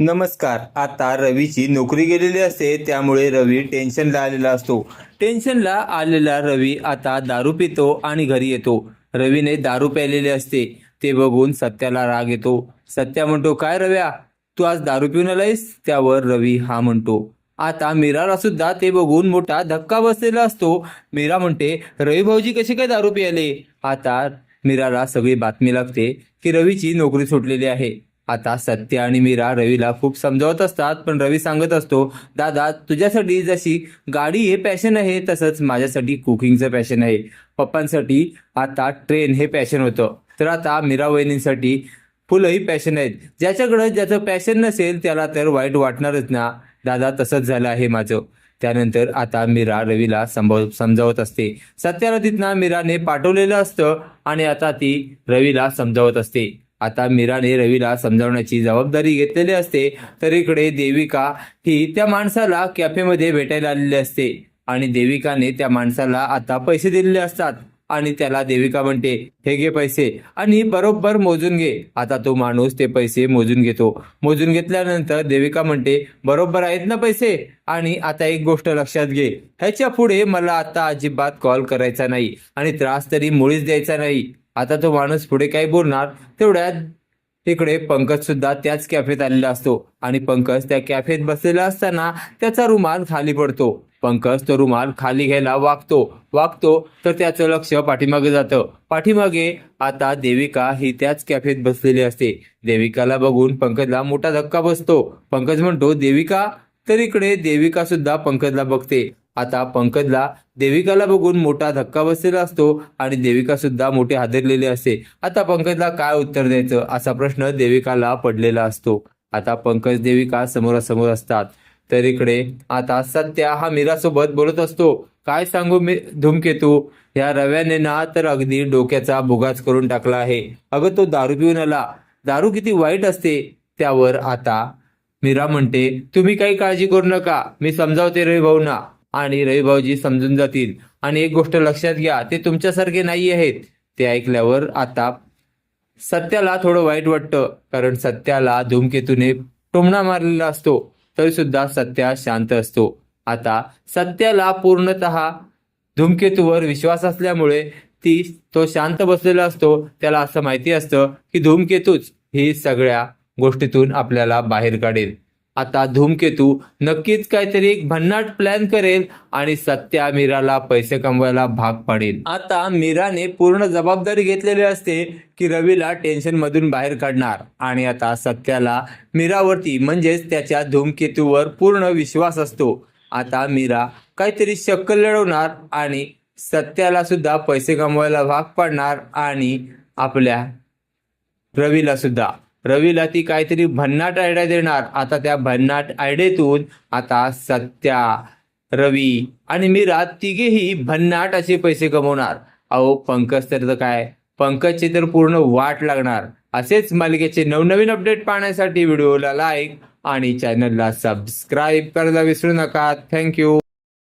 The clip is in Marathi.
नमस्कार आता रवीची नोकरी गेलेली असते त्यामुळे रवी टेन्शनला आलेला असतो. टेन्शनला आलेला रवी आता दारू पितो आणि घरी येतो. रवीने दारू प्यायलेली असते ते बघून सत्याला राग येतो. सत्या म्हणतो काय रव्या तू आज दारू पिऊन आलायस? त्यावर रवी हा म्हणतो आता मीराला सुद्धा ते बघून मोठा धक्का बसलेला असतो. मीरा म्हणते रवी भाऊजी कसे काय दारू पियाले आता मीराला सगळी बातमी लागते की रवीची नोकरी सुटलेली आहे. आता सत्य आणि मीरा रवीला खूप समजावत असतात पण रवी सांगत असतो दादा तुझ्यासाठी जशी गाडी हे पॅशन आहे तसंच माझ्यासाठी कुकिंगचं पॅशन आहे. पप्पांसाठी आता ट्रेन हे पॅशन होतं. तर आता मीरा वहिनींसाठी फुलंही पॅशन आहेत. ज्याच्याकडं ज्याचं पॅशन नसेल त्याला तर वाईट वाटणारच ना. दादा तसंच झालं आहे माझं. त्यानंतर आता मीरा रवीला संभव समजावत असते. सत्याला तिथनं मीराने पाठवलेलं असतं आणि आता ती रवीला समजावत असते. आता मीराने रवीला समजावण्याची जबाबदारी घेतलेली असते तर इकडे देविका ही त्या माणसाला कॅफेमध्ये भेटायला आलेली असते आणि देविकाने त्या माणसाला आता पैसे दिलेले असतात आणि त्याला देविका म्हणते हे घे पैसे आणि बरोबर मोजून घे. आता तो माणूस ते पैसे मोजून घेतो. मोजून घेतल्यानंतर देविका म्हणते बरोबर आहेत ना पैसे? आणि आता एक गोष्ट लक्षात घे ह्याच्या पुढे मला आता अजिबात कॉल करायचा नाही आणि त्रास तरी मुळीच द्यायचा नाही. आता तो माणूस पुढे काय बोलणार तेवढ्यात इकडे पंकज सुद्धा त्याच कॅफेत आलेला असतो. आणि पंकज त्या कॅफेत बसलेला असताना त्याचा रुमाल खाली पडतो. पंकज तो रुमाल खाली घ्यायला वागतो. वागतो तर त्याचं लक्ष पाठीमागे जातं. पाठीमागे आता देविका ही त्याच कॅफेत बसलेली असते. देविकाला बघून पंकजला मोठा धक्का बसतो. पंकज म्हणतो देविका? तर इकडे देविका सुद्धा पंकजला बघते. आता पंकजला देविकाला बघून मोठा धक्का बसलेला असतो आणि देविका सुद्धा मोठी हादरलेली असते. आता पंकजला काय उत्तर द्यायचं असा प्रश्न देविकाला पडलेला असतो. आता पंकज देविका समोरासमोर असतात. तर इकडे आता सत्या हा मीरासोबत बोलत असतो. काय सांगू मी धूमकेतू? या रव्याने ना तर अगदी डोक्याचा भुगाच करून टाकला आहे. अगं तो दारू पिऊन आला. दारू किती वाईट असते. त्यावर आता मीरा म्हणते तुम्ही काही काळजी करू नका. मी समजावते रेवे भाऊ ना आणि रविभाऊजी समजून जातील. आणि एक गोष्ट लक्षात घ्या ते तुमच्यासारखे नाही आहेत. ते ऐकल्यावर आता सत्याला थोडं वाईट वाटतं कारण सत्याला धूमकेतूने टोमणा मारलेला असतो तरी सुद्धा सत्या शांत असतो. आता सत्याला पूर्णतः धूमकेतूवर विश्वास असल्यामुळे ती तो शांत बसलेला असतो. त्याला असं माहिती असतं की धूमकेतूच ही सगळ्या गोष्टीतून आपल्याला बाहेर काढेल. आता धूमकेतू नक्कीच काहीतरी एक भन्नाट प्लॅन करेल आणि सत्या मीराला पैसे कमवायला भाग पाडेल. आता मीराने पूर्ण जबाबदारी घेतलेली असते की रवीला टेन्शन मधून बाहेर काढणार. आणि आता सत्याला मीरावरती म्हणजेच त्याच्या धूमकेतूवर पूर्ण विश्वास असतो. आता मीरा काहीतरी शक्कल लढवणार आणि सत्याला सुद्धा पैसे कमवायला भाग पाडणार आणि आपल्या रवीला सुद्धा. रवीला ती काहीतरी भन्नाट आयडिया देणार. आता त्या भन्नाट आयडियातून आता सत्या रवी आणि मीरा तिघेही भन्नाट असे पैसे कमवणार. अहो पंकज तर काय? पंकजची तर पूर्ण वाट लागणार. असेच मालिकेचे नवनवीन अपडेट पाहण्यासाठी व्हिडिओला लाईक आणि चॅनलला सबस्क्राईब करायला विसरू नका. थँक्यू